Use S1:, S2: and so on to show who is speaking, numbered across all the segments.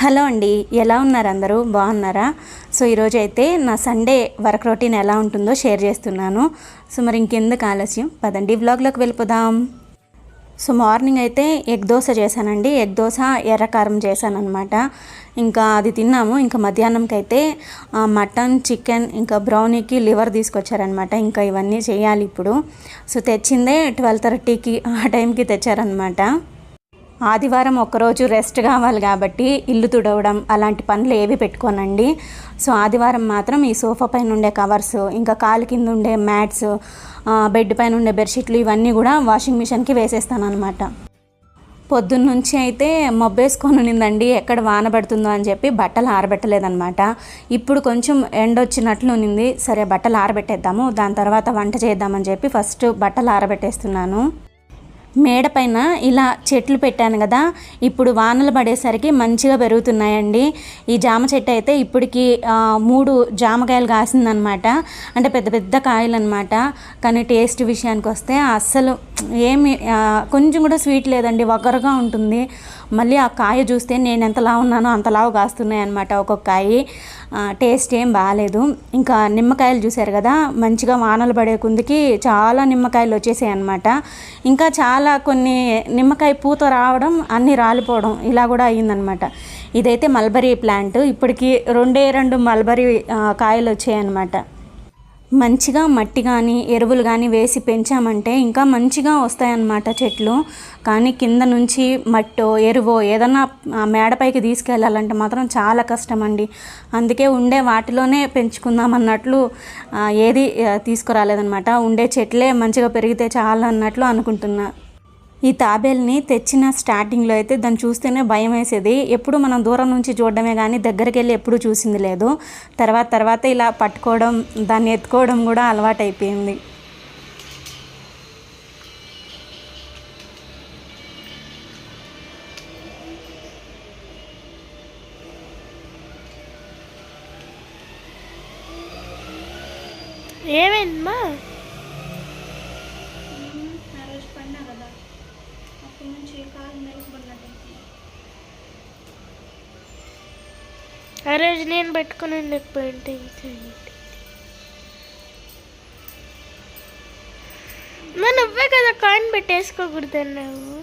S1: Hello అండి ఎలా ఉన్నారు అందరూ? బాగున్నారా? సో ఈరోజు అయితే నా సండే వర్క్ రొటీన్ ఎలా ఉంటుందో షేర్ చేస్తున్నాను. సో మరి ఇంకెందుకు ఆలస్యం? పదండి వ్లాగ్లోకి వెళ్ళిపోదాం. సో మార్నింగ్ అయితే ఎగ్ దోశ చేశానండి. ఎగ్ దోశ ఎర్రకారం చేశాను అనమాట ఇంకా అది తిన్నాము. ఇంకా మధ్యాహ్నంకి అయితే మటన్ చికెన్ ఇంకా బ్రౌనీకి లివర్ తీసుకొచ్చారనమాట ఇంకా ఇవన్నీ చేయాలి ఇప్పుడు. సో తెచ్చిందే ట్వెల్వ్ థర్టీకి ఆ టైంకి తెచ్చారనమాట ఆదివారం ఒకరోజు రెస్ట్ కావాలి కాబట్టి ఇల్లు తుడవడం అలాంటి పనులు ఏవి పెట్టుకోనండి. సో ఆదివారం మాత్రం ఈ సోఫా పైన ఉండే కవర్స్ ఇంకా కాలు కింద ఉండే మ్యాట్స్ బెడ్ పైన ఉండే బెడ్షీట్లు ఇవన్నీ కూడా వాషింగ్ మిషన్కి వేసేస్తాను అనమాట పొద్దున్న నుంచి అయితే మబ్బేసుకొని ఉన్నిందండి ఎక్కడ వాన పడుతుందో అని చెప్పి బట్టలు ఆరబెట్టలేదనమాట ఇప్పుడు కొంచెం ఎండ వచ్చినట్లు ఉన్నింది సరే బట్టలు ఆరబెట్టేద్దాము దాని తర్వాత వంట చేద్దామని చెప్పి ఫస్ట్ బట్టలు ఆరబెట్టేస్తున్నాను. మేడ పైన ఇలా చెట్లు పెట్టాను కదా ఇప్పుడు వానలు పడేసరికి మంచిగా పెరుగుతున్నాయండి. ఈ జామ చెట్టు అయితే ఇప్పటికి మూడు జామకాయలు కాసిందనమాట. అంటే పెద్ద పెద్ద కాయలు అనమాట కానీ టేస్ట్ విషయానికి వస్తే అస్సలు ఏమి కొంచెం కూడా స్వీట్ లేదండి వగరగా ఉంటుంది. మళ్ళీ ఆ కాయ చూస్తే నేను ఎంత లావు ఉన్నానో అంత లావు కాస్తున్నాయి అనమాట ఒక్కొక్క కాయ టేస్ట్ ఏం బాగాలేదు. ఇంకా నిమ్మకాయలు చూశారు కదా మంచిగా వానలు పడే కుందికి చాలా నిమ్మకాయలు వచ్చేసాయి అనమాట ఇంకా చాలా కొన్ని నిమ్మకాయ పూత రావడం అన్నీ రాలిపోవడం ఇలా కూడా అయ్యిందనమాట. ఇదైతే మల్బరీ ప్లాంట్. ఇప్పటికి రెండే రెండు మల్బరీ కాయలు వచ్చాయన్నమాట. మంచిగా మట్టి కానీ ఎరువులు కానీ వేసి పెంచామంటే ఇంకా మంచిగా వస్తాయన్నమాట చెట్లు. కానీ కింద నుంచి మట్టో ఎరువో ఏదన్నా మేడపైకి తీసుకెళ్ళాలంటే మాత్రం చాలా కష్టం అండి అందుకే ఉండే వాటిలోనే పెంచుకుందాం అన్నట్లు ఏది తీసుకురాలేదన్నమాట. ఉండే చెట్లే మంచిగా పెరిగితే చాలా అన్నట్లు అనుకుంటున్నా. ఈ తాబేల్ని తెచ్చిన స్టార్టింగ్లో అయితే దాన్ని చూస్తేనే భయం వేసేది. ఎప్పుడు మనం దూరం నుంచి చూడడమే కానీ దగ్గరికి వెళ్ళి ఎప్పుడు చూసింది లేదు. తర్వాత తర్వాత ఇలా పట్టుకోవడం దాన్ని ఎత్తుకోవడం కూడా అలవాటైపోయింది.
S2: ఆ రోజు నేను పెట్టుకుని ఉండకపోయింటే ఇంకా ఏంటి? మా నువ్వే కదా కాయిన్ పెట్టేసుకోకూడదు అన్నావు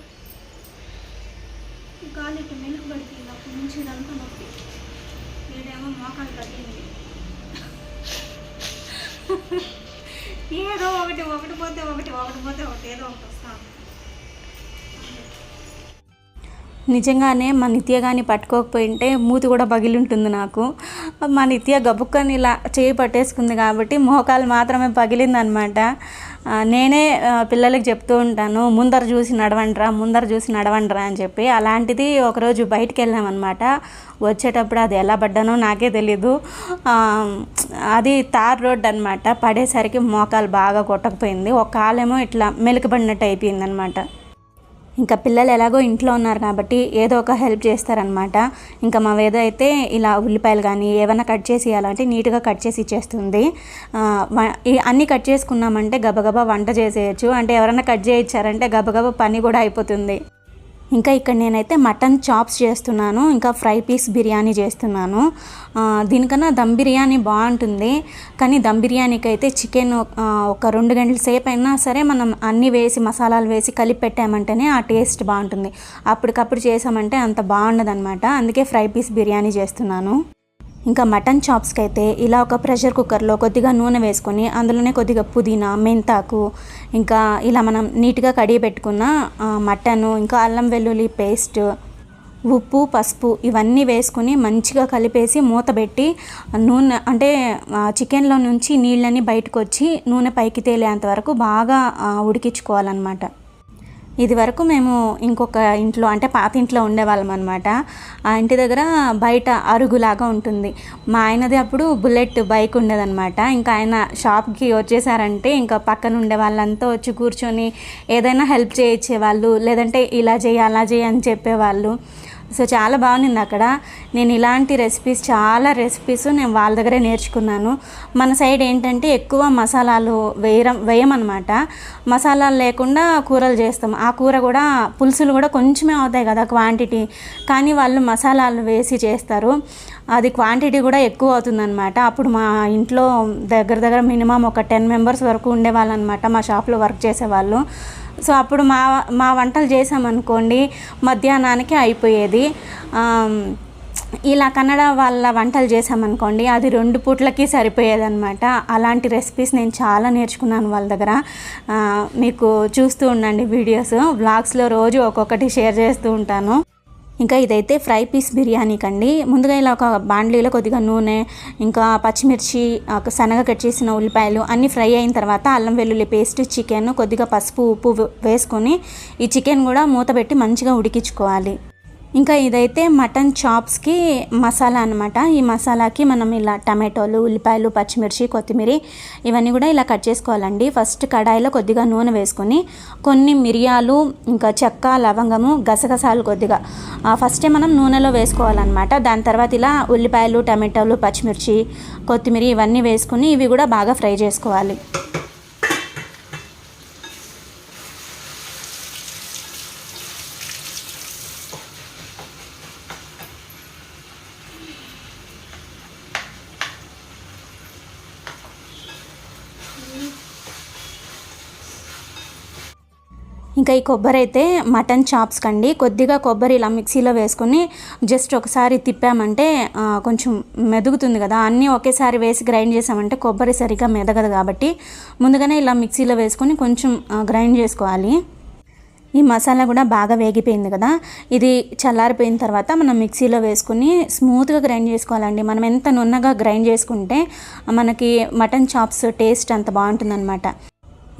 S1: గాలి మెలకు పడిపోయింది అప్పటి నుంచి ఇదంతా నొప్పి. ఏదేమో మోకాలు తగ్గింది. ఏదో ఒకటి ఒకటి పోతే ఒకటి ఒకటి పోతే ఒకటి ఏదో ఒకటి. నిజంగానే మా నిత్య కానీ పట్టుకోకపోయింటే మూతి కూడా పగిలి ఉంటుంది నాకు. మా నిత్య గబుక్కని ఇలా చేయి పట్టేసుకుంది కాబట్టి మోకాలు మాత్రమే పగిలిందనమాట. నేనే పిల్లలకి చెప్తూ ఉంటాను ముందర చూసి నడవండిరా ముందర చూసి నడవండిరా అని చెప్పి. అలాంటిది ఒకరోజు బయటికి వెళ్ళామన్నమాట వచ్చేటప్పుడు అది ఎలా పడ్డానో నాకే తెలీదు. అది తార్ రోడ్ అనమాట. పడేసరికి మోకాలు బాగా కొట్టకపోయింది. ఒక కాలేమో ఇట్లా మెలికబడినట్టు అయిపోయింది అనమాట ఇంకా పిల్లలు ఎలాగో ఇంట్లో ఉన్నారు కాబట్టి ఏదో ఒక హెల్ప్ చేస్తారనమాట ఇంకా మా వేద అయితే ఇలా ఉల్లిపాయలు కానీ ఏమైనా కట్ చేసి ఇవ్వాలంటే నీట్గా కట్ చేసి ఇచ్చేస్తుంది. అన్నీ కట్ చేసుకున్నామంటే గబగబా వంట చేసేయచ్చు. అంటే ఎవరైనా కట్ చేయించారంటే గబగబా పని కూడా అయిపోతుంది. ఇంకా ఇక్కడ నేనైతే మటన్ చాప్స్ చేస్తున్నాను ఇంకా ఫ్రై పీస్ బిర్యానీ చేస్తున్నాను. దీనికన్నా దమ్ బిర్యానీ బాగుంటుంది. కానీ దమ్ బిర్యానీకి అయితే చికెన్ ఒక రెండు గంటల సేపు అయినా సరే మనం అన్నీ వేసి మసాలాలు వేసి కలిపి పెట్టామంటేనే ఆ టేస్ట్ బాగుంటుంది. అప్పటికప్పుడు చేసామంటే అంత బాగుండదన్నమాట. అందుకే ఫ్రై పీస్ బిర్యానీ చేస్తున్నాను. ఇంకా మటన్ చాప్స్కి అయితే ఇలా ఒక ప్రెషర్ కుక్కర్లో కొద్దిగా నూనె వేసుకొని అందులోనే కొద్దిగా పుదీనా మెంతాకు ఇంకా ఇలా మనం నీట్గా కడిగి పెట్టుకున్న మటను ఇంకా అల్లం వెల్లుల్లి పేస్ట్ ఉప్పు పసుపు ఇవన్నీ వేసుకుని మంచిగా కలిపేసి మూత పెట్టి నూనె అంటే చికెన్లో నుంచి నీళ్ళని బయటకు వచ్చి నూనె పైకి తేలేంత వరకు బాగా ఉడికించుకోవాలన్నమాట. ఇది వరకు మేము ఇంకొక ఇంట్లో అంటే పాత ఇంట్లో ఉండేవాళ్ళం అనమాట ఆ ఇంటి దగ్గర బయట అరుగులాగా ఉంటుంది. మా ఆయనది అప్పుడు బుల్లెట్ బైక్ ఉండేదన్నమాట. ఇంకా ఆయన షాప్కి వచ్చేసారంటే ఇంకా పక్కన ఉండే వాళ్ళంతా వచ్చి కూర్చొని ఏదైనా హెల్ప్ చేయించేవాళ్ళు లేదంటే ఇలా చేయి అలా చేయి అని చెప్పేవాళ్ళు. సో చాలా బాగుంది అక్కడ. నేను ఇలాంటి రెసిపీస్ చాలా రెసిపీస్ నేను వాళ్ళ దగ్గరే నేర్చుకున్నాను. మన సైడ్ ఏంటంటే ఎక్కువ మసాలాలు వేయడం వేయమన్నమాట. మసాలాలు లేకుండా కూరలు చేస్తాం. ఆ కూర కూడా పులుసులు కూడా కొంచెమే అవుతాయి కదా క్వాంటిటీ కానీ వాళ్ళు మసాలాలు వేసి చేస్తారు. అది క్వాంటిటీ కూడా ఎక్కువ అవుతుందన్నమాట. అప్పుడు మా ఇంట్లో దగ్గర దగ్గర మినిమం ఒక టెన్ మెంబర్స్ వరకు ఉండేవాళ్ళు అనమాట మా షాప్లో వర్క్ చేసేవాళ్ళు. సో అప్పుడు మా మా వంటలు చేసామనుకోండి మధ్యాహ్నానికి అయిపోయేది. ఇలా కన్నడ వాళ్ళ వంటలు చేసామనుకోండి అది రెండు పూట్లకి సరిపోయేదన్నమాట. అలాంటి రెసిపీస్ నేను చాలా నేర్చుకున్నాను వాళ్ళ దగ్గర. మీకు చూస్తూ ఉండండి వీడియోస్. వ్లాగ్స్లో రోజు ఒక్కొక్కటి షేర్ చేస్తూ ఉంటాను. ఇంకా ఇదైతే ఫ్రై పీస్ బిర్యానీ కండి. ముందుగా ఇలా ఒక బాండ్లీలో కొద్దిగా నూనె ఇంకా పచ్చిమిర్చి ఒక సన్నగా కట్ చేసిన ఉల్లిపాయలు అన్నీ ఫ్రై అయిన తర్వాత అల్లం వెల్లుల్లి పేస్ట్ చికెన్ కొద్దిగా పసుపు ఉప్పు వేసుకొని ఈ చికెన్ కూడా మూత పెట్టి మంచిగా ఉడికించుకోవాలి. ఇంకా ఇదైతే మటన్ చాప్స్కి మసాలా అనమాట ఈ మసాలాకి మనం ఇలా టమాటోలు ఉల్లిపాయలు పచ్చిమిర్చి కొత్తిమీర ఇవన్నీ కూడా ఇలా కట్ చేసుకోవాలండి. ఫస్ట్ కడాయిలో కొద్దిగా నూనె వేసుకొని కొన్ని మిరియాలు ఇంకా చెక్క లవంగము గసగసాలు కొద్దిగా ఆ, ఫస్టే మనం నూనెలో వేసుకోవాలన్నమాట. దాని తర్వాత ఇలా ఉల్లిపాయలు టమాటోలు పచ్చిమిర్చి కొత్తిమీర ఇవన్నీ వేసుకుని ఇవి కూడా బాగా ఫ్రై చేసుకోవాలి. ఇంకా ఈ కొబ్బరి అయితే మటన్ చాప్స్ కండి. కొద్దిగా కొబ్బరి ఇలా మిక్సీలో వేసుకొని జస్ట్ ఒకసారి తిప్పామంటే కొంచెం మెదుగుతుంది కదా. అన్నీ ఒకేసారి వేసి గ్రైండ్ చేసామంటే కొబ్బరి సరిగా మెదగదు కాబట్టి ముందుగానే ఇలా మిక్సీలో వేసుకొని కొంచెం గ్రైండ్ చేసుకోవాలి. ఈ మసాలా కూడా బాగా వేగిపోయింది కదా. ఇది చల్లారిపోయిన తర్వాత మనం మిక్సీలో వేసుకుని స్మూత్గా గ్రైండ్ చేసుకోవాలండి. మనం ఎంత నున్నగా గ్రైండ్ చేసుకుంటే మనకి మటన్ చాప్స్ టేస్ట్ అంత బాగుంటుందన్నమాట.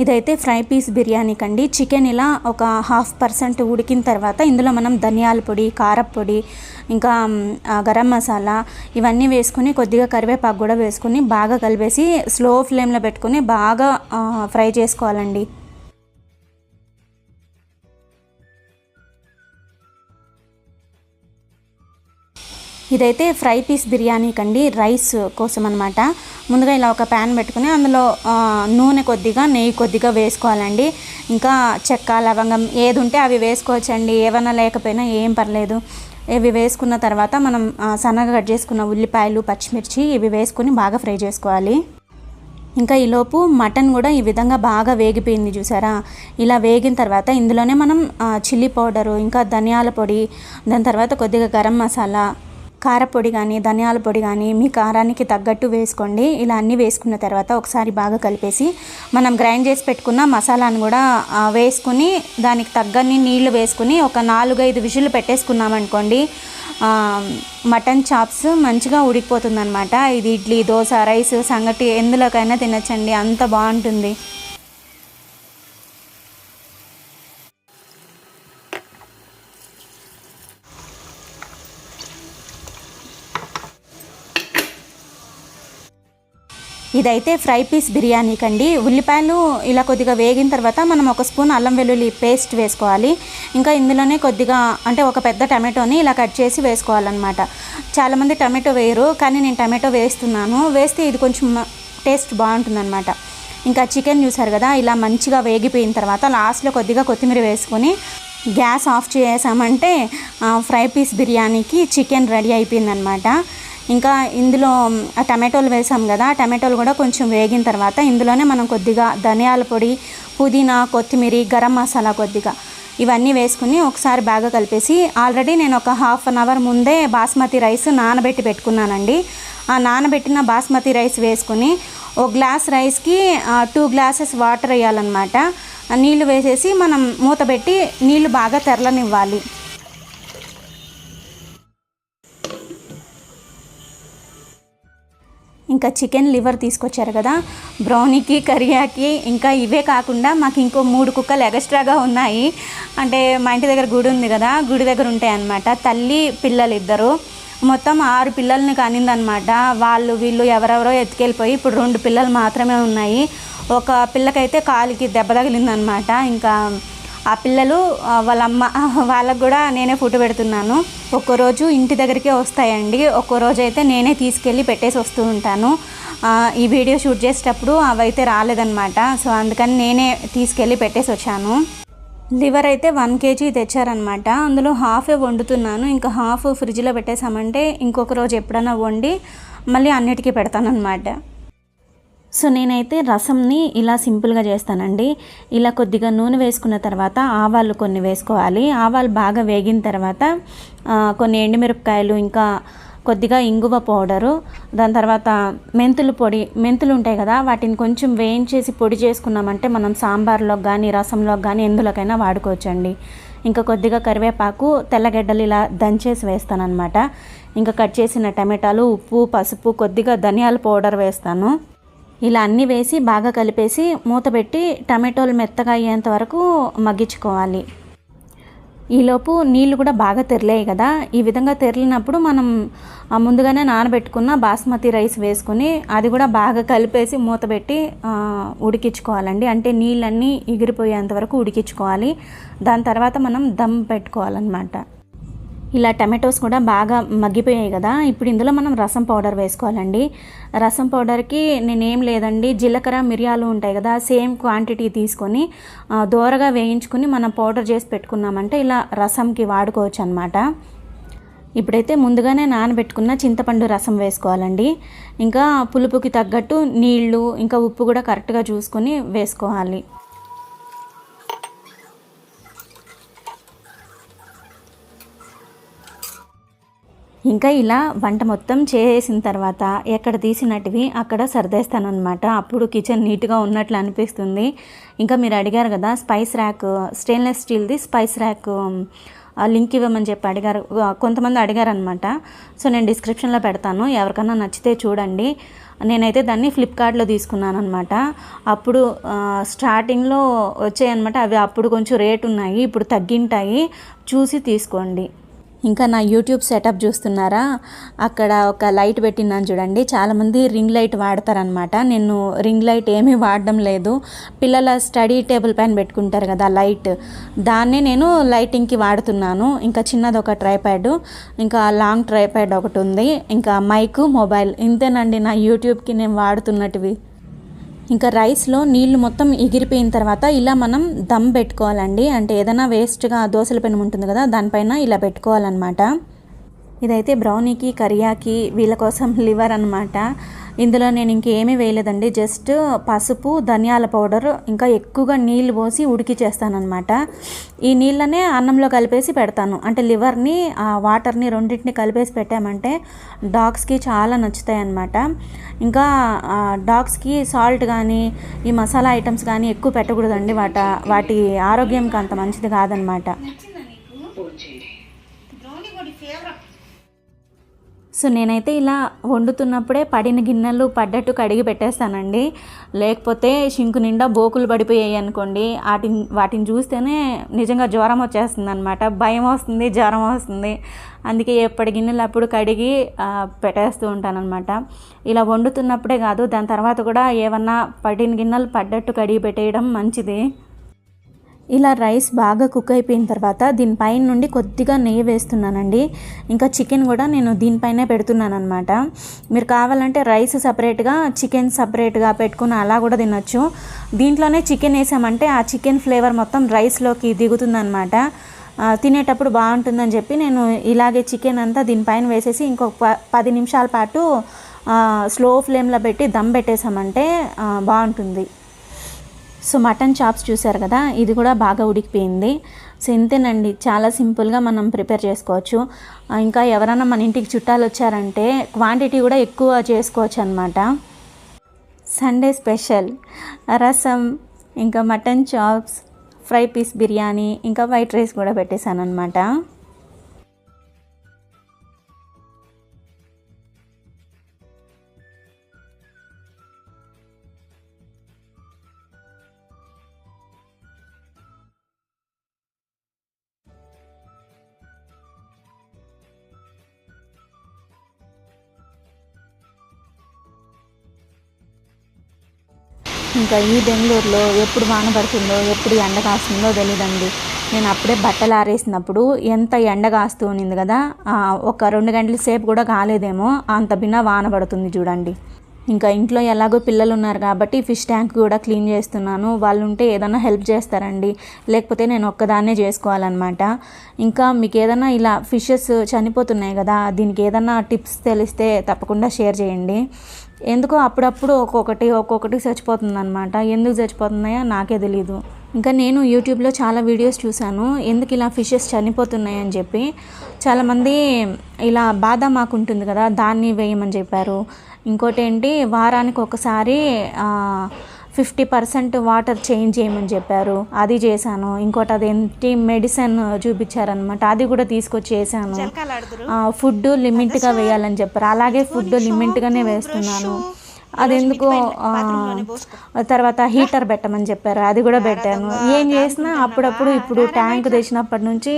S1: ఇదైతే ఫ్రై పీస్ బిర్యానీ కండి. చికెన్ ఇలా ఒక హాఫ్ పర్సెంట్ ఉడికిన తర్వాత ఇందులో మనం ధనియాల పొడి కారప్పొడి ఇంకా గరం మసాలా ఇవన్నీ వేసుకుని కొద్దిగా కరివేపాకు కూడా వేసుకుని బాగా కలిపేసి స్లో ఫ్లేమ్లో పెట్టుకుని బాగా ఫ్రై చేసుకోవాలండి. ఇదైతే ఫ్రై పీస్ బిర్యానీ కండి రైస్ కోసం అనమాట ముందుగా ఇలా ఒక ప్యాన్ పెట్టుకుని అందులో నూనె కొద్దిగా నెయ్యి కొద్దిగా వేసుకోవాలండి. ఇంకా చెక్క లవంగం ఏది ఉంటే అవి వేసుకోవచ్చండి. ఏమన్నా లేకపోయినా ఏం పర్లేదు. ఇవి వేసుకున్న తర్వాత మనం సన్నగా కట్ చేసుకున్న ఉల్లిపాయలు పచ్చిమిర్చి ఇవి వేసుకుని బాగా ఫ్రై చేసుకోవాలి. ఇంకా ఈలోపు మటన్ కూడా ఈ విధంగా బాగా వేగిపోయింది చూసారా? ఇలా వేగిన తర్వాత ఇందులోనే మనం చిల్లీ పౌడరు ఇంకా ధనియాల పొడి దాని తర్వాత కొద్దిగా గరం మసాలా కారపొడి కానీ ధనియాల పొడి కానీ మీ కారానికి తగ్గట్టు వేసుకోండి. ఇలా అన్నీ వేసుకున్న తర్వాత ఒకసారి బాగా కలిపేసి మనం గ్రైండ్ చేసి పెట్టుకున్న మసాలాను కూడా వేసుకుని దానికి తగ్గని నీళ్ళు వేసుకుని ఒక నాలుగైదు విషులు పెట్టేసుకున్నామనుకోండి మటన్ చాప్స్ మంచిగా ఉడికిపోతుంది ఇది ఇడ్లీ దోశ రైస్ సంగటి ఎందులోకైనా తినచ్చండి. అంత బాగుంటుంది. ఇదైతే ఫ్రై పీస్ బిర్యానీ కండి. ఉల్లిపాయలు ఇలా కొద్దిగా వేగిన తర్వాత మనం ఒక స్పూన్ అల్లం వెల్లుల్లి పేస్ట్ వేసుకోవాలి. ఇంకా ఇందులోనే కొద్దిగా అంటే ఒక పెద్ద టమాటోని ఇలా కట్ చేసి వేసుకోవాలన్నమాట. చాలామంది టమాటో వేయరు కానీ నేను టమాటో వేస్తున్నాను. వేస్తే ఇది కొంచెం టేస్ట్ బాగుంటుందన్నమాట. ఇంకా చికెన్ చూసారు కదా ఇలా మంచిగా వేగిపోయిన తర్వాత లాస్ట్లో కొద్దిగా కొత్తిమీర వేసుకొని గ్యాస్ ఆఫ్ చేసామంటే ఫ్రై పీస్ బిర్యానీకి చికెన్ రెడీ అయిపోయిందనమాట ఇంకా ఇందులో ఆ టమాటోలు వేసాం కదా ఆ టమాటోలు కూడా కొంచెం వేగిన తర్వాత ఇందులోనే మనం కొద్దిగా ధనియాల పొడి పుదీనా కొత్తిమీర గరం మసాలా కొద్దిగా ఇవన్నీ వేసుకుని ఒకసారి బాగా కలిపేసి ఆల్రెడీ నేను ఒక హాఫ్ అన్ అవర్ ముందే బాస్మతి రైస్ నానబెట్టి పెట్టుకున్నానండి. ఆ నానబెట్టిన బాస్మతి రైస్ వేసుకుని ఒక గ్లాస్ రైస్కి టూ గ్లాసెస్ వాటర్ వేయాలన్నమాట. నీళ్ళు వేసేసి మనం మూత పెట్టి నీళ్ళు బాగా తెరలనివ్వాలి. ఇంకా చికెన్ లివర్ తీసుకొచ్చారు కదా బ్రౌనీకి కరియాకి ఇంకా ఇవే కాకుండా మాకు ఇంకో మూడు కుక్కలు ఎగస్ట్రాగా ఉన్నాయి. అంటే మా ఇంటి దగ్గర గుడి ఉంది కదా గుడి దగ్గర ఉంటాయి అన్నమాట. తల్లి పిల్లలు ఇద్దరు. మొత్తం ఆరు పిల్లల్ని కానిందనమాట వాళ్ళు వీళ్ళు ఎవరెవరో ఎత్తుకెళ్ళిపోయి ఇప్పుడు రెండు పిల్లలు మాత్రమే ఉన్నాయి. ఒక పిల్లకైతే కాలికి దెబ్బ తగిలిందనమాట ఇంకా ఆ పిల్లలు వాళ్ళమ్మ వాళ్ళ అమ్మ వాళ్ళకు కూడా నేనే ఫోటో పెడుతున్నాను. ఒక్కో రోజు ఇంటి దగ్గరికే వస్తాయండి. ఒక్కో రోజు అయితే నేనే తీసుకెళ్ళి పెట్టేసి వస్తూ ఉంటాను. ఈ వీడియో షూట్ చేసేటప్పుడు అవైతే రాలేదన్నమాట. సో అందుకని నేనే తీసుకెళ్ళి పెట్టేసి వచ్చాను. లివర్ అయితే వన్ కేజీ తెచ్చారనమాట అందులో హాఫే వండుతున్నాను. ఇంకా హాఫ్ ఫ్రిడ్జ్లో పెట్టేసామంటే ఇంకొక రోజు ఎప్పుడైనా వండి మళ్ళీ అన్నిటికీ పెడతానన్నమాట. సో నేనైతే రసంని ఇలా సింపుల్గా చేస్తానండి. ఇలా కొద్దిగా నూనె వేసుకున్న తర్వాత ఆవాలు కొన్ని వేసుకోవాలి. ఆవాలు బాగా వేగిన తర్వాత కొన్ని ఎండుమిరపకాయలు ఇంకా కొద్దిగా ఇంగువ పౌడరు దాని తర్వాత మెంతులు పొడి మెంతులు ఉంటాయి కదా వాటిని కొంచెం వేయించేసి పొడి చేసుకున్నామంటే మనం సాంబార్లో కానీ రసంలో కానీ ఎందులోకైనా వాడుకోవచ్చండి. ఇంకా కొద్దిగా కరివేపాకు తెల్లగడ్డలు ఇలా దంచేసి వేస్తానన్నమాట. ఇంకా కట్ చేసిన టమాటాలు ఉప్పు పసుపు కొద్దిగా ధనియాల పౌడర్ వేస్తాను. ఇలా అన్నీ వేసి బాగా కలిపేసి మూత పెట్టి టమాటోలు మెత్తగా అయ్యేంత వరకు మగ్గించుకోవాలి. ఈలోపు నీళ్ళు కూడా బాగా తెరలేయి కదా. ఈ విధంగా తెరిలినప్పుడు మనం ముందుగానే నానబెట్టుకున్న బాస్మతి రైస్ వేసుకుని అది కూడా బాగా కలిపేసి మూత పెట్టి ఉడికించుకోవాలండి. అంటే నీళ్ళన్నీ ఎగిరిపోయేంత వరకు ఉడికించుకోవాలి. దాని తర్వాత మనం దమ్ పెట్టుకోవాలన్నమాట. ఇలా టమాటోస్ కూడా బాగా మగ్గిపోయాయి కదా. ఇప్పుడు ఇందులో మనం రసం పౌడర్ వేసుకోవాలండి. రసం పౌడర్కి నేనేం లేదండి జీలకర్ర మిరియాలు ఉంటాయి కదా సేమ్ క్వాంటిటీ తీసుకొని దోరగా వేయించుకుని మనం పౌడర్ చేసి పెట్టుకున్నామంటే ఇలా రసంకి వాడుకోవచ్చు అనమాట ఇప్పుడైతే ముందుగానే నానబెట్టుకున్న చింతపండు రసం వేసుకోవాలండి. ఇంకా పులుపుకి తగ్గట్టు నీళ్ళు ఇంకా ఉప్పు కూడా కరెక్ట్గా చూసుకొని వేసుకోవాలి. ఇంకా ఇలా వంట మొత్తం చేసిన తర్వాత ఎక్కడ తీసినట్టువి అక్కడ సర్దేస్తానమాట అప్పుడు కిచెన్ నీట్గా ఉన్నట్లు అనిపిస్తుంది. ఇంకా మీరు అడిగారు కదా స్పైస్ ర్యాక్ స్టెయిన్లెస్ స్టీల్ది స్పైస్ ర్యాక్ లింక్ ఇవ్వమని చెప్పి అడిగారు. కొంతమంది అడిగారు అనమాట సో నేను డిస్క్రిప్షన్లో పెడతాను. ఎవరికన్నా నచ్చితే చూడండి. నేనైతే దాన్ని ఫ్లిప్కార్ట్లో తీసుకున్నాను అనమాట అప్పుడు స్టార్టింగ్లో వచ్చాయన్నమాట. అవి అప్పుడు కొంచెం రేట్ ఉన్నాయి ఇప్పుడు తగ్గింటాయి. చూసి తీసుకోండి. ఇంకా నా యూట్యూబ్ సెటప్ చూస్తున్నారా? అక్కడ ఒక లైట్ పెట్టినాను చూడండి. చాలామంది రింగ్ లైట్ వాడతారనమాట నేను రింగ్ లైట్ ఏమీ వాడడం లేదు. పిల్లల స్టడీ టేబుల్ పైన పెట్టుకుంటారు కదా లైట్. దాన్నే నేను లైటింగ్కి వాడుతున్నాను. ఇంకా చిన్నది ఒక ట్రైప్యాడ్. ఇంకా లాంగ్ ట్రైప్యాడ్ ఒకటి ఉంది. ఇంకా మైక్ మొబైల్ ఇంతేనండి నా యూట్యూబ్కి నేను వాడుతున్నటివి. ఇంకా రైస్లో నీళ్ళు మొత్తం ఎగిరిపోయిన తర్వాత ఇలా మనం దమ్ పెట్టుకోవాలండి. అంటే ఏదైనా వేస్ట్గా దోశల పెనం ఉంటుంది కదా దానిపైన ఇలా పెట్టుకోవాలన్నమాట. ఇదైతే బ్రౌనీకి కరియాకి వీళ్ళ కోసం లివర్ అనమాట ఇందులో నేను ఇంకేమీ వేయలేదండి. జస్ట్ పసుపు ధనియాల పౌడర్ ఇంకా ఎక్కువగా నీళ్ళు పోసి ఉడికి చేస్తానమాట ఈ నీళ్ళనే అన్నంలో కలిపేసి పెడతాను. అంటే లివర్ని ఆ వాటర్ని రెండింటిని కలిపేసి పెట్టామంటే డాగ్స్కి చాలా నచ్చుతాయి అన్నమాట ఇంకా డాగ్స్కి సాల్ట్ కానీ ఈ మసాలా ఐటమ్స్ కానీ ఎక్కువ పెట్టకూడదండి. వాట వాటి ఆరోగ్యంకి అంత మంచిది కాదనమాట సో నేనైతే ఇలా వండుతున్నప్పుడే పడిన గిన్నెలు పడ్డట్టు కడిగి పెట్టేస్తానండి. లేకపోతే షింకు నిండా బోకులు పడిపోయాయి అనుకోండి. వాటిని వాటిని చూస్తేనే నిజంగా జ్వరం వచ్చేస్తుంది అనమాట భయం వస్తుంది జ్వరం వస్తుంది. అందుకే ఎప్పటి గిన్నెలు అప్పుడు కడిగి పెట్టేస్తూ ఉంటానన్నమాట. ఇలా వండుతున్నప్పుడే కాదు దాని తర్వాత కూడా ఏమన్నా పడిన గిన్నెలు పడ్డట్టు కడిగి పెట్టేయడం మంచిది. ఇలా రైస్ బాగా కుక్ అయిపోయిన తర్వాత దీనిపైన నుండి కొద్దిగా నెయ్యి వేస్తున్నానండి. ఇంకా చికెన్ కూడా నేను దీనిపైనే పెడుతున్నాను అనమాట మీరు కావాలంటే రైస్ సపరేట్గా చికెన్ సపరేట్గా పెట్టుకుని అలా కూడా తినొచ్చు. దీంట్లోనే చికెన్ వేసామంటే ఆ చికెన్ ఫ్లేవర్ మొత్తం రైస్లోకి దిగుతుందనమాట తినేటప్పుడు బాగుంటుందని చెప్పి నేను ఇలాగే చికెన్ అంతా దీనిపైన వేసేసి ఇంకొక ప పది నిమిషాల పాటు స్లో ఫ్లేమ్లో పెట్టి దమ్ పెట్టేసామంటే బాగుంటుంది. సో మటన్ చాప్స్ చూసారు కదా ఇది కూడా బాగా ఉడికిపోయింది. సో ఇంతేనండి చాలా సింపుల్గా మనం ప్రిపేర్ చేసుకోవచ్చు. ఇంకా ఎవరైనా మన ఇంటికి చుట్టాలు వచ్చారంటే క్వాంటిటీ కూడా ఎక్కువ చేసుకోవచ్చు అనమాట సండే స్పెషల్ రసం ఇంకా mutton chops fry piece biryani ఇంకా వైట్ రైస్ కూడా పెట్టేశాను అనమాట ఇంకా ఈ బెంగళూరులో ఎప్పుడు వాన పడుతుందో ఎప్పుడు ఎండ కాస్తుందో తెలియదండి నేను అప్పుడే బట్టలు ఆరేసినప్పుడు ఎంత ఎండ కాస్తూ ఉన్నింది కదా ఒక రెండు గంటల సేపు కూడా కాలేదేమో అంత బిన్న వాన పడుతుంది చూడండి. ఇంకా ఇంట్లో ఎలాగో పిల్లలు ఉన్నారు కాబట్టి ఫిష్ ట్యాంక్ కూడా క్లీన్ చేస్తున్నాను. వాళ్ళు ఉంటే ఏదైనా హెల్ప్ చేస్తారండి. లేకపోతే నేను ఒక్కదాన్నే చేసుకోవాలన్నమాట. ఇంకా మీకు ఏదైనా ఇలా ఫిషెస్ చనిపోతున్నాయి కదా దీనికి ఏదైనా టిప్స్ తెలిస్తే తప్పకుండా షేర్ చేయండి. ఎందుకో అప్పుడప్పుడు ఒక్కొక్కటి ఒక్కొక్కటి చచ్చిపోతుంది అనమాట ఎందుకు చచ్చిపోతున్నాయో నాకే తెలియదు ఇంకా నేను యూట్యూబ్లో చాలా వీడియోస్ చూశాను. ఎందుకు ఇలా ఫిషెస్ చనిపోతున్నాయని చెప్పి. చాలామంది ఇలా బాదాం మాకు ఉంటుంది కదా దాన్ని వేయమని చెప్పారు. ఇంకోటి ఏంటి వారానికి ఒకసారి ఫిఫ్టీ పర్సెంట్ వాటర్ చేంజ్ చేయమని చెప్పారు. అది చేశాను. ఇంకోటి అదేంటి మెడిసిన్ చూపించారనమాట అది కూడా తీసుకొచ్చి చేశాను ఫుడ్ లిమిట్గా వేయాలని చెప్పారు. అలాగే ఫుడ్ లిమిట్గానే వేస్తున్నాను. అదెందుకో ఆ, తర్వాత హీటర్ పెట్టమని చెప్పారు. అది కూడా పెట్టాను ఏం చేసినా అప్పుడప్పుడు ఇప్పుడు ట్యాంక్ తెచ్చినప్పటి నుంచి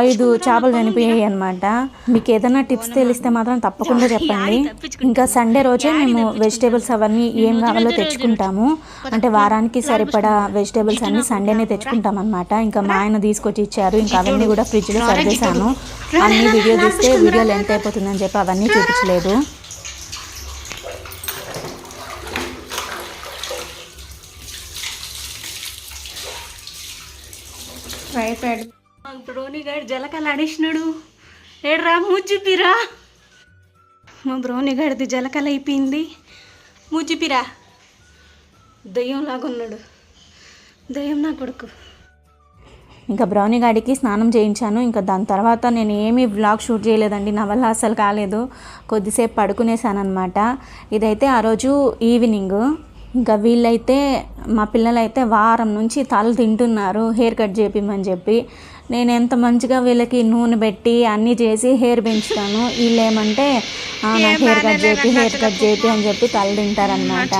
S1: ఐదు చేపలు చనిపోయాయి అనమాట మీకు ఏదైనా టిప్స్ తెలిస్తే మాత్రం తప్పకుండా చెప్పండి. ఇంకా సండే రోజే మేము వెజిటేబుల్స్ అవన్నీ ఏం కావాలో తెచ్చుకుంటాము. అంటే వారానికి సరిపడా వెజిటేబుల్స్ అన్ని సండేనే తెచ్చుకుంటాం అనమాట ఇంకా మా ఆయన తీసుకొచ్చి ఇచ్చారు. ఇంకా అవన్నీ కూడా ఫ్రిడ్జ్లో సర్దేశాను అన్ని వీడియో తీస్తే వీడియో లెంత్ అయిపోతుందని చెప్పి అవన్నీ చూపించలేదు.
S3: ప్యాడ్ బ్రోని గారు జలకలు ఆడేసినాడు. ఏడ్రా ముజ్జిపిరా మా బ్రోని గారిది జలకల అయిపోయింది. ముజ్జిపిరా దయ్యం లాగున్నాడు. దయ్యం నా కొడుకు.
S1: ఇంకా బ్రౌనీ గాడికి స్నానం చేయించాను. ఇంకా దాని తర్వాత నేను ఏమీ వ్లాగ్ షూట్ చేయలేదండి. నా వల్ల అసలు కాలేదు. కొద్దిసేపు పడుకునేసాను అనమాట ఇదైతే ఆ రోజు ఈవినింగ్. ఇంకా వీళ్ళైతే మా పిల్లలైతే వారం నుంచి తల తింటున్నారు హెయిర్ కట్ చేపిమని చెప్పి. నేను ఎంత మంచిగా వీళ్ళకి నూనె పెట్టి అన్నీ చేసి హెయిర్ పెంచుతాను. వీళ్ళు ఏమంటే "ఆ, నాకు హెయిర్ కట్ చేపి హెయిర్ కట్ చేపి అని చెప్పి తల తింటారనమాట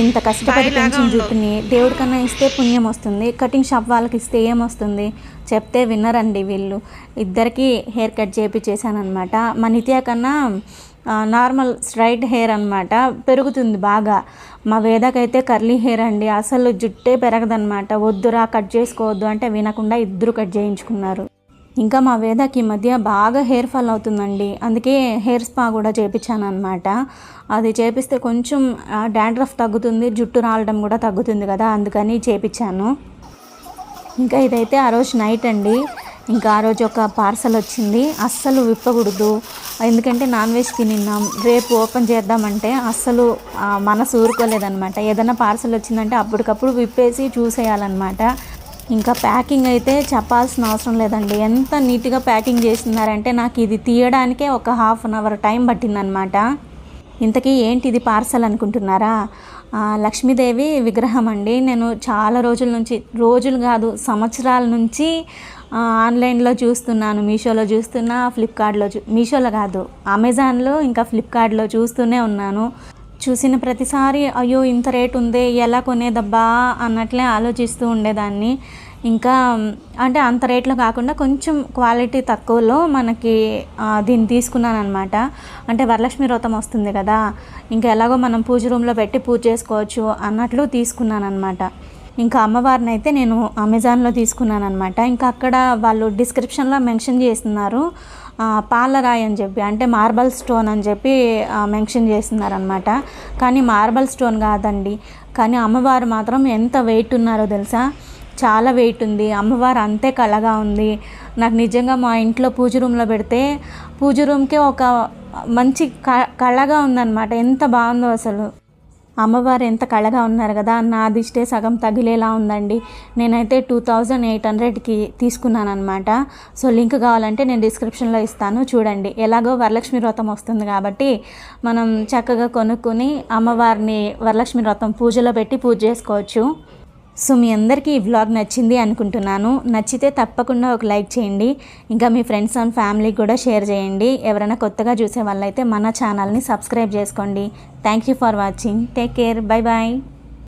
S1: ఇంత కష్టపడి పెంచిన జుట్టుని దేవుడి కన్నా ఇస్తే పుణ్యం వస్తుంది. కటింగ్ షాప్ వాళ్ళకి ఇస్తే ఏమొస్తుంది? చెప్తే విన్నరండి వీళ్ళు. ఇద్దరికి హెయిర్ కట్ చేపించేసాను అనమాట మా నిత్య కన్నా నార్మల్ స్ట్రైట్ హెయిర్ అనమాట పెరుగుతుంది బాగా. మా వేదకైతే కర్లీ హెయిర్ అండి. అసలు జుట్టే పెరగదనమాట వద్దురా కట్ చేసుకోవద్దు అంటే వినకుండా ఇద్దరు కట్ చేయించుకున్నారు. ఇంకా మా వేదకి ఈ మధ్య బాగా హెయిర్ ఫాల్ అవుతుందండి. అందుకే హెయిర్ స్పా కూడా చేపించాను అనమాట అది చేపిస్తే కొంచెం డాండ్రఫ్ తగ్గుతుంది జుట్టు రాలడం కూడా తగ్గుతుంది కదా అందుకని చేపించాను. ఇంకా ఇదైతే ఆ రోజు నైట్ అండి. ఇంకా ఆ రోజు ఒక పార్సల్ వచ్చింది. అస్సలు విప్పకూడదు. ఎందుకంటే నాన్ వెజ్ తినిన్నాం. రేపు ఓపెన్ చేద్దామంటే అస్సలు మనసు ఊరుకోలేదనమాట ఏదైనా పార్సల్ వచ్చిందంటే అప్పటికప్పుడు విప్పేసి చూసేయాలన్నమాట. ఇంకా ప్యాకింగ్ అయితే చెప్పాల్సిన అవసరం లేదండి. ఎంత నీట్గా ప్యాకింగ్ చేస్తున్నారంటే నాకు ఇది తీయడానికే ఒక హాఫ్ అన్ అవర్ టైం పట్టిందనమాట ఇంతకీ ఏంటి ఇది పార్సల్ అనుకుంటున్నారా? లక్ష్మీదేవి విగ్రహం అండి. నేను చాలా రోజుల నుంచి రోజులు కాదు సంవత్సరాల నుంచి ఆన్లైన్లో చూస్తున్నాను మీషోలో చూస్తున్నా ఫ్లిప్కార్ట్లో చూ మీషోలో కాదు అమెజాన్లో ఇంకా ఫ్లిప్కార్ట్లో చూస్తూనే ఉన్నాను. చూసిన ప్రతిసారి అయ్యో ఇంత రేట్ ఉందే ఎలా కొనేదబ్బా అన్నట్లే ఆలోచిస్తూ ఉండేదాన్ని. ఇంకా అంటే అంత రేట్లో కాకుండా కొంచెం క్వాలిటీ తక్కువలో మనకి దీన్ని తీసుకున్నాను అనమాట అంటే వరలక్ష్మి వ్రతం వస్తుంది కదా ఇంకా ఎలాగో మనం పూజ రూమ్లో పెట్టి పూజ చేసుకోవచ్చు అన్నట్లు తీసుకున్నాను అనమాట ఇంకా అమ్మవారిని అయితే నేను అమెజాన్లో తీసుకున్నాను అనమాట ఇంకా అక్కడ వాళ్ళు డిస్క్రిప్షన్లో మెన్షన్ చేస్తున్నారు. ఆ, పాలరాయి అని చెప్పి అంటే మార్బల్ స్టోన్ అని చెప్పి మెన్షన్ చేస్తున్నారనమాట కానీ మార్బల్ స్టోన్ కాదండి. కానీ అమ్మవారు మాత్రం ఎంత వెయిట్ ఉన్నారో తెలుసా? చాలా వెయిట్ ఉంది. అమ్మవారు అంతే కళగా ఉంది. నాకు నిజంగా మా ఇంట్లో పూజ రూమ్లో పెడితే పూజ రూమ్కే ఒక మంచి క కళగా ఉందన్నమాట. ఎంత బాగుందో అసలు. అమ్మవారు ఎంత కళగా ఉన్నారు కదా నా దిష్టే సగం తగిలేలా ఉందండి. నేనైతే టూ థౌజండ్ ఎయిట్ హండ్రెడ్కి తీసుకున్నాను అనమాట సో లింక్ కావాలంటే నేను డిస్క్రిప్షన్లో ఇస్తాను. చూడండి ఎలాగో వరలక్ష్మి వ్రతం వస్తుంది కాబట్టి మనం చక్కగా కొనుక్కొని అమ్మవారిని వరలక్ష్మి వ్రతం పూజలో పెట్టి పూజ చేసుకోవచ్చు. సో మీ అందరికీ ఈ వ్లాగ్ నచ్చింది అనుకుంటున్నాను. నచ్చితే తప్పకుండా ఒక లైక్ చేయండి. ఇంకా మీ ఫ్రెండ్స్ అండ్ ఫ్యామిలీకి కూడా షేర్ చేయండి. ఎవరైనా కొత్తగా చూసే వాళ్ళైతే మన ఛానల్ని సబ్స్క్రైబ్ చేసుకోండి. Thank you for watching take care bye bye